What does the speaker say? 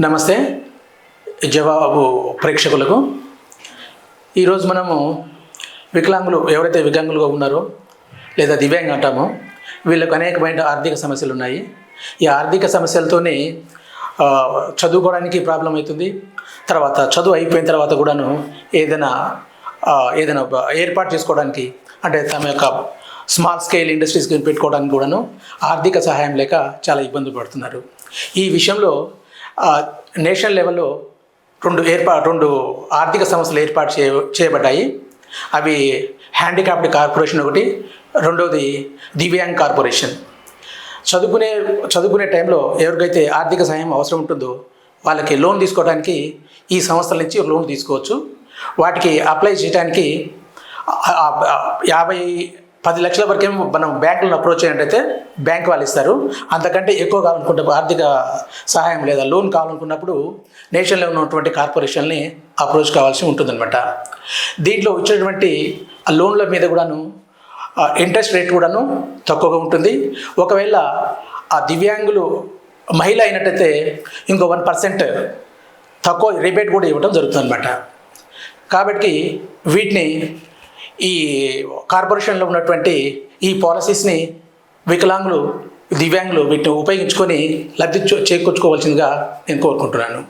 నమస్తే. జవాబు ప్రేక్షకులకు. ఈరోజు మనము వికలాంగులు ఎవరైతే వికలాంగులుగా ఉన్నారో లేదా దివ్యాంగ అంటామో వీళ్ళకు అనేకమైన ఆర్థిక సమస్యలు ఉన్నాయి. ఈ ఆర్థిక సమస్యలతోనే చదువుకోవడానికి ప్రాబ్లం అవుతుంది. తర్వాత చదువు అయిపోయిన తర్వాత కూడాను ఏదైనా ఏదైనా ఏర్పాటు చేసుకోవడానికి అంటే తమ యొక్క స్మాల్ స్కేల్ ఇండస్ట్రీస్ పెట్టుకోవడానికి కూడాను ఆర్థిక సహాయం లేక చాలా ఇబ్బంది పడుతున్నారు. ఈ విషయంలో నేషనల్ లెవెల్లో రెండు ఏర్పా రెండు ఆర్థిక సంస్థలు ఏర్పాటు చే చేయబడ్డాయి. అవి హ్యాండిక్రాఫ్ట్ కార్పొరేషన్ ఒకటి రెండవది దివ్యాంగ్ కార్పొరేషన్. చదువుకునే చదువుకునే టైంలో ఎవరికైతే ఆర్థిక సహాయం అవసరం ఉంటుందో వాళ్ళకి లోన్ తీసుకోవడానికి ఈ సంస్థల నుంచి లోన్ తీసుకోవచ్చు. వాటికి అప్లై చేయడానికి యాభై పది లక్షల వరకేమో మనం బ్యాంకులను అప్రోచ్ అయినట్టయితే బ్యాంక్ వాళ్ళు ఇస్తారు. అంతకంటే ఎక్కువ కావాలనుకుంటే ఆర్థిక సహాయం లేదా లోన్ కావాలనుకున్నప్పుడు నేషనల్ ఉన్నటువంటి కార్పొరేషన్ని అప్రోచ్ కావాల్సి ఉంటుందన్నమాట. దీంట్లో ఇచ్చేటువంటి ఆ లోన్ల మీద కూడాను ఇంట్రెస్ట్ రేట్ కూడాను తక్కువగా ఉంటుంది. ఒకవేళ ఆ దివ్యాంగులు మహిళ అయినట్టయితే ఇంకో వన్ పర్సెంట్ తక్కువ రిబేట్ కూడా ఇవ్వడం జరుగుతుందన్నమాట. కాబట్టి వీటిని ఈ కార్పొరేషన్లో ఉన్నటువంటి ఈ పాలసీస్ని వికలాంగులు దివ్యాంగులు వీటిని ఉపయోగించుకొని లబ్ధి చేకూర్చుకోవాల్సిందిగా నేను కోరుకుంటున్నాను.